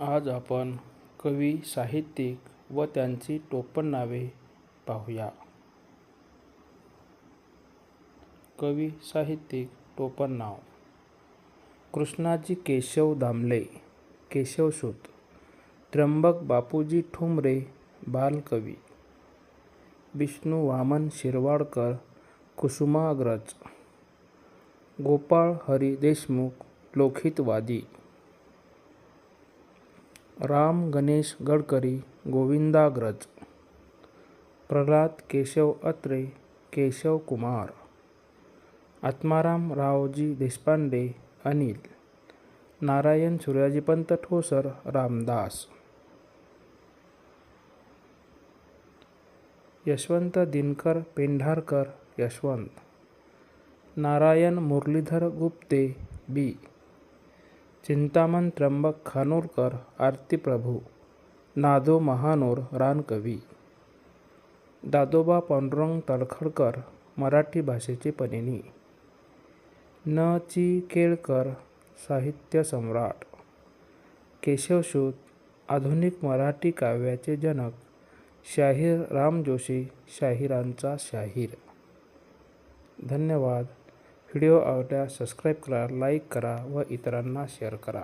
आज आपण कवी साहित्यिक व त्यांची टोपणनावे पाहूया. कवी साहित्यिक टोपणनाव कृष्णाजी केशव दामले केशवसूत त्र्यंबक बापूजी ठुमरे बालकवी. विष्णू वामन शिरवाडकर कुसुमाग्रज. गोपाळ हरी देशमुख लोखितवादी राम गणेश गडकरी गोविंदाग्रज प्रल्हाद केशव अत्रे केशव कुमार आत्माराम रावजी देशपांडे अनिल नारायण सूर्याजीपंत ठोसर रामदास यशवंत दिनकर पेंढारकर यशवंत नारायण मुरलीधर गुप्ते बी. चिंतामण त्र्यंबक खानोलकर आरतीप्रभू नादो महानोर रानकवी दादोबा पांडुरंग तळखडकर मराठी भाषेचे पणिनी न. चि. केळकर साहित्य सम्राट केशवशूत आधुनिक मराठी काव्याचे जनक शाहीर राम जोशी शाहिरांचा शाहीर धन्यवाद व्हिडिओ आवडल्यास सबस्क्राईब करा लाईक करा व इतरांना शेअर करा.